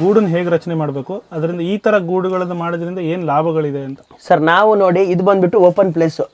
ಗೂಡನ್ನು ಹೇಗೆ ರಚನೆ ಮಾಡಬೇಕು? ಅದರಿಂದ ಈ ಥರ ಗೂಡುಗಳನ್ನು ಮಾಡೋದ್ರಿಂದ ಏನು ಲಾಭಗಳಿದೆ ಅಂತ? ಸರ್, ನಾವು ನೋಡಿ ಇದು ಬಂದ್ಬಿಟ್ಟು ಓಪನ್ ಪ್ಲೇಸು.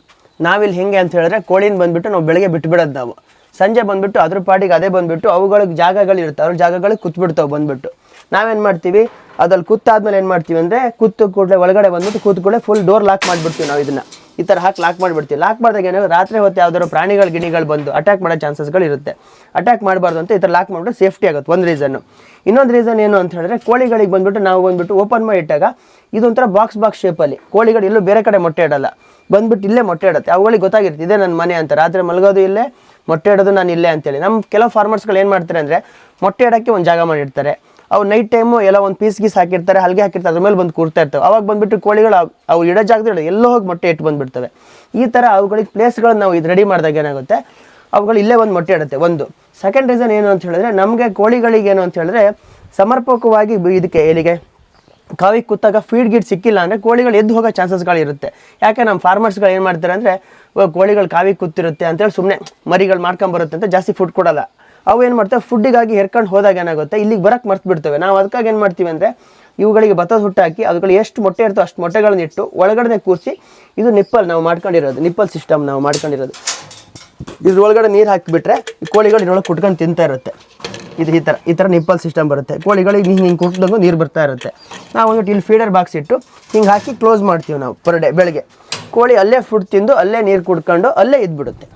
ನಾವಿಲ್ಲಿ ಹೆಂಗೆ ಅಂತ ಹೇಳಿದ್ರೆ ಕೋಳಿನ ಬಂದ್ಬಿಟ್ಟು ನಾವು ಬೆಳಗ್ಗೆ ಬಿಟ್ಬಿಡೋದು ನಾವು. ಸಂಜೆ ಬಂದ್ಬಿಟ್ಟು ಅದ್ರ ಪಾಡಿಗೆ ಅದೇ ಬಂದ್ಬಿಟ್ಟು ಅವುಗಳಿಗೆ ಜಾಗಗಳಿರುತ್ತೆ ಅವ್ರ ಜಾಗಗಳಿಗೆ ಕೂತ್ಬಿಡ್ತಾವೆ ಬಂದ್ಬಿಟ್ಟು. ನಾವೇನು ಮಾಡ್ತೀವಿ? ಅದ್ರಲ್ಲಿ ಕೂತಾದ್ಮೇಲೆ ಏನು ಮಾಡ್ತೀವಿ ಅಂದರೆ ಕೂತು ಕೂಡಲೇ ಒಳಗಡೆ ಬಂದ್ಬಿಟ್ಟು ಕೂತ್ಕೊಳ್ಳೆ ಫುಲ್ ಡೋರ್ ಲಾಕ್ ಮಾಡಿಬಿಡ್ತೀವಿ ನಾವು ಇದನ್ನ. ಈ ಥರ ಹಾಕಿ ಲಾಕ್ ಮಾಡಿಬಿಡ್ತೀವಿ. ಲಾಕ್ ಮಾಡಿದಾಗ ರಾತ್ರಿ ಹೊತ್ತು ಯಾವ್ದಾದ್ರು ಪ್ರಾಣಿಗಳು, ಗಿಣಿಗಳು ಬಂದು ಅಟ್ಯಾಕ್ ಮಾಡೋ ಚಾನ್ಸಸ್ಗಳು ಇರುತ್ತೆ. ಅಟ್ಯಾಕ್ ಮಾಡಬಾರ್ದು ಅಂತ ಈ ಥರ ಲಾಕ್ ಮಾಡಿಬಿಟ್ಟು ಸೇಫ್ಟಿ ಆಗುತ್ತೆ ಒಂದು ರೀಸನ್ನು ಇನ್ನೊಂದು ರೀಸನ್ ಏನು ಅಂತ ಹೇಳಿದ್ರೆ ಕೋಳಿಗಳಿಗೆ ಬಂದ್ಬಿಟ್ಟು ನಾವು ಬಂದ್ಬಿಟ್ಟು ಓಪನ್ ಮಾಡಿ ಇಟ್ಟಾಗ ಇದೊಂಥರ ಬಾಕ್ಸ್ ಬಾಕ್ಸ್ ಶೇಪಲ್ಲಿ ಕೋಳಿಗಳು ಎಲ್ಲೂ ಬೇರೆ ಕಡೆ ಮೊಟ್ಟೆ ಇಡಲ್ಲ. ಬಂದ್ಬಿಟ್ಟು ಇಲ್ಲೇ ಮೊಟ್ಟೆ ಇಡುತ್ತೆ. ಅವುಗಳಿಗೆ ಗೊತ್ತಾಗಿರುತ್ತೆ, ಇದೇ ನನ್ನ ಮನೆ ಅಂತ. ರಾತ್ರಿ ಮಲಗೋದು ಇಲ್ಲೇ, ಮೊಟ್ಟೆ ಇಡೋದು ನಾನು ಇಲ್ಲೇ ಅಂತೇಳಿ. ನಮ್ಮ ಕೆಲವು ಫಾರ್ಮರ್ಸ್ಗಳು ಏನು ಮಾಡ್ತಾರೆ ಅಂದರೆ ಮೊಟ್ಟೆ ಇಡೋಕ್ಕೆ ಒಂದು ಜಾಗ ಮಾಡಿರ್ತಾರೆ. ಅವು ನೈಟ್ ಟೈಮು ಎಲ್ಲ ಒಂದು ಪೀಸ್ ಗೀಸ್ ಹಾಕಿರ್ತಾರೆ, ಹಲ್ಗೆ ಹಾಕಿರ್ತಾರೆ, ಅದ್ರ ಮೇಲೆ ಬಂದು ಕೂರ್ತಾ ಇರ್ತವೆ. ಅವಾಗ ಬಂದ್ಬಿಟ್ಟು ಕೋಳಿಗಳು ಅವ್- ಇಡೋ ಜಾಗದಲ್ಲಿ ಎಲ್ಲೋ ಹೋಗಿ ಮೊಟ್ಟೆ ಇಟ್ಟು ಬಂದ್ಬಿಡ್ತವೆ. ಈ ಥರ ಅವುಗಳಿಗೆ ಪ್ಲೇಸ್ಗಳನ್ನ ನಾವು ಇದು ರೆಡಿ ಮಾಡಿದಾಗ ಏನಾಗುತ್ತೆ? ಅವುಗಳು ಇಲ್ಲೇ ಒಂದು ಮೊಟ್ಟೆ ಇಡುತ್ತೆ, ಒಂದು. ಸೆಕೆಂಡ್ ರೀಸನ್ ಏನು ಅಂತ ಹೇಳಿದ್ರೆ, ನಮಗೆ ಕೋಳಿಗಳಿಗೆ ಏನು ಅಂತ ಹೇಳಿದ್ರೆ, ಸಮರ್ಪಕವಾಗಿ ಇದಕ್ಕೆ ಎಲ್ಲಿಗೆ ಕಾವಿಗೆ ಕೂತಾಗ ಫೀಡ್ ಗೀಡ್ ಸಿಕ್ಕಿಲ್ಲ ಅಂದರೆ ಕೋಳಿಗಳು ಎದ್ದು ಹೋಗೋ ಚಾನ್ಸಸ್ಗಳಿರುತ್ತೆ ಯಾಕೆ ನಮ್ಮ ಫಾರ್ಮರ್ಸ್ಗಳು ಏನು ಮಾಡ್ತಾರೆ ಅಂದರೆ ಕೋಳಿಗಳು ಕಾವಿಗೆ ಕೂತಿರುತ್ತೆ ಅಂತೇಳಿ ಸುಮ್ಮನೆ ಮರಿಗಳು ಮಾಡ್ಕೊಂಬರುತ್ತೆ ಅಂತ ಜಾಸ್ತಿ ಫುಡ್ ಕೊಡಲ್ಲ. ಅವು ಏನು ಮಾಡ್ತವೆ? ಫುಡ್ಡಿಗಾಗಿ ಹೆರ್ಕೊಂಡು ಹೋದಾಗ ಏನಾಗುತ್ತೆ? ಇಲ್ಲಿಗೆ ಬರಕ್ಕೆ ಮರ್ತು ಬಿಡ್ತವೆ. ನಾವು ಅದಕ್ಕಾಗಿ ಏನು ಮಾಡ್ತೀವಿ ಅಂದರೆ, ಇವುಗಳಿಗೆ ಭತ್ತದ ಹುಟ್ಟಾಕಿ ಎಷ್ಟು ಮೊಟ್ಟೆ ಇರ್ತೋ ಅಷ್ಟು ಮೊಟ್ಟೆಗಳನ್ನ ಇಟ್ಟು ಒಳಗಡೆ ಕೂರಿಸಿ, ಇದು ನಿಪ್ಪಲ್ ನಾವು ಮಾಡ್ಕೊಂಡಿರೋದು. ನಿಪ್ಪಲ್ ಸಿಸ್ಟಮ್ ನಾವು ಮಾಡ್ಕೊಂಡಿರೋದು. ಇದ್ರೊಳಗಡೆ ನೀರು ಹಾಕಿಬಿಟ್ರೆ, ಈ ಕೋಳಿಗಳು ಇದ್ರೊಳಗೆ ಕುಟ್ಕೊಂಡು ತಿಂತಾ ಇರುತ್ತೆ. ಇದು ಈ ಥರ ಈ ಥರ ನಿಪ್ಪಲ್ ಸಿಸ್ಟಮ್ ಬರುತ್ತೆ. ಕೋಳಿಗಳಿಗೆ ಹಿಂಗೆ ಹಿಂಗೆ ಕುಟ್ದಂಗೆ ನೀರು ಬರ್ತಾ ಇರುತ್ತೆ. ನಾವು ಒಂದು ಇಲ್ಲಿ ಫೀಡರ್ ಬಾಕ್ಸ್ ಇಟ್ಟು, ಹಿಂಗೆ ಹಾಕಿ ಕ್ಲೋಸ್ ಮಾಡ್ತೀವಿ ನಾವು ಪರ್ ಡೇ ಬೆಳಗ್ಗೆ. ಕೋಳಿ ಅಲ್ಲೇ ಫುಡ್ ತಿಂದು, ಅಲ್ಲೇ ನೀರು ಕುಡ್ಕೊಂಡು, ಅಲ್ಲೇ ಇದ್ಬಿಡುತ್ತೆ.